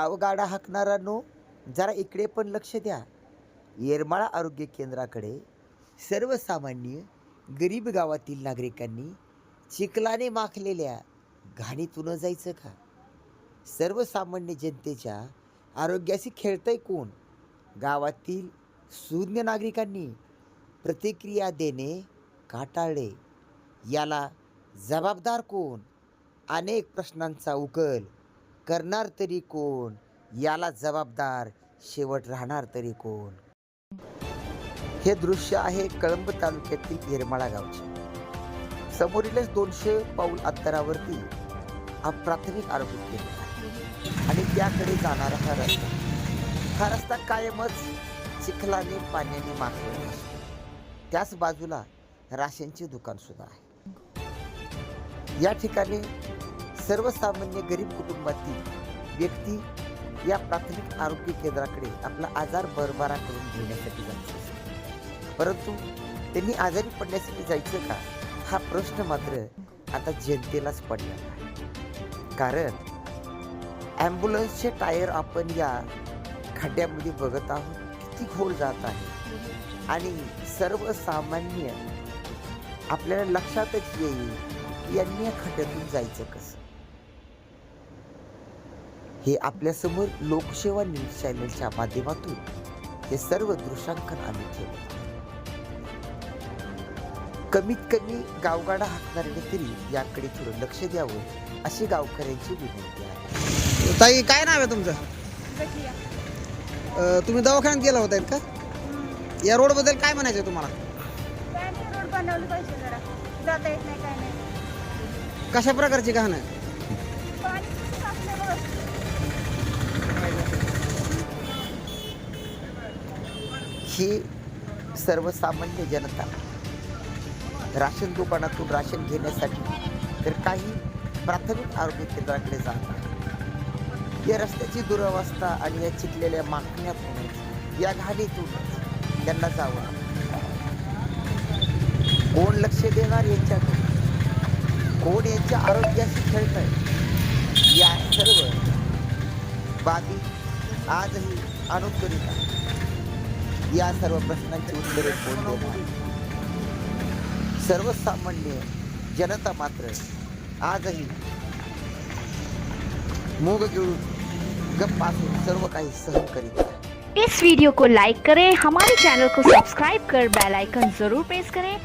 गावगाडा हाकणाऱ्यांनो जरा इकडे पण लक्ष द्या. येरमाळा आरोग्य केंद्राकडे सर्वसामान्य गरीब गावातील नागरिकांनी चिखलाने माखलेल्या घाणीतून जायचं का? सर्वसामान्य जनतेच्या आरोग्याशी खेळतंय कोण? गावातील शून्य नागरिकांनी प्रतिक्रिया देणे काटाळले याला जबाबदार कोण? अनेक प्रश्नांचा उकल. करणार तरी कोण? याला जबाबदार शेवट राहणार तरी कोण? हे दृश्य आहे कळंब तालुक्यातील येरमाळा गावचे. समोरीलच दोनशे पाऊल अंतरावरती हा प्राथमिक आरोग्य केंद्र आणि त्याकडे जाणारा हा रस्ता. हा रस्ता कायमच चिखलाने पाण्याने माखलेला असतो. त्याच बाजूला राशनचे दुकान सुद्धा आहे. या ठिकाणी सर्वसामान्य गरीब कुटुंबातील व्यक्ती या प्राथमिक आरोग्य केंद्राकडे आपला आजार बरबारा करून घेण्यासाठी जायचं परंतु त्यांनी आजारी पडण्यासाठी जायचं का? हा प्रश्न मात्र आता जनतेलाच पडलेला आहे कारण ॲम्ब्युलन्सचे टायर आपण या खड्ड्यामध्ये बघत आहोत किती खोल जात आहे. आणि सर्वसामान्य आपल्याला लक्षातच येईल यांनी या खड्ड्यातून जायचं कसं? हे आपल्यासमोर लोकसेवा न्यूज चॅनलच्या माध्यमातून हे सर्व दृश्यांकन आम्ही ठेवत आहोत. कमीत कमी गावगाडा हाकणाऱ्याने तरी याकडे थोडं लक्ष द्यावं अशी गावकऱ्यांची विनंती आहे. ताई काय नाव आहे तुमचं? तुम्ही दवाखान्यात गेला होता का? या रोडबद्दल काय म्हणायचं तुम्हाला? काय नाही. रोड बनवलं पाहिजे जरा जाता येत नाही काय नाही कशा प्रकारची घाण आहे पाणी कसं साचलं बघ. ही सर्वसामान्य जनता राशन दुकानातून राशन घेण्यासाठी तर काही प्राथमिक आरोग्य केंद्राकडे जात आहे. या रस्त्याची दुरावस्था आणि या चिकलेल्या मागण्यातून या घाणीतून त्यांना जावं कोण लक्ष देणार यांच्याकडे? कोण यांच्या आरोग्याशी खेळत आहे या सर्व बाबी आजही आणून करीत आहे या सर्व प्रश्नांची उत्तरे कोण देणार? सर्वसामान्य जनता मात्र आजही मूग गिळून गप्प असून सर्व काही सहन करीत इस वीडियो को लाइक करें, हमारे चैनल को सब्सक्राइब कर बेल आइकन ज़रूर प्रेस करें।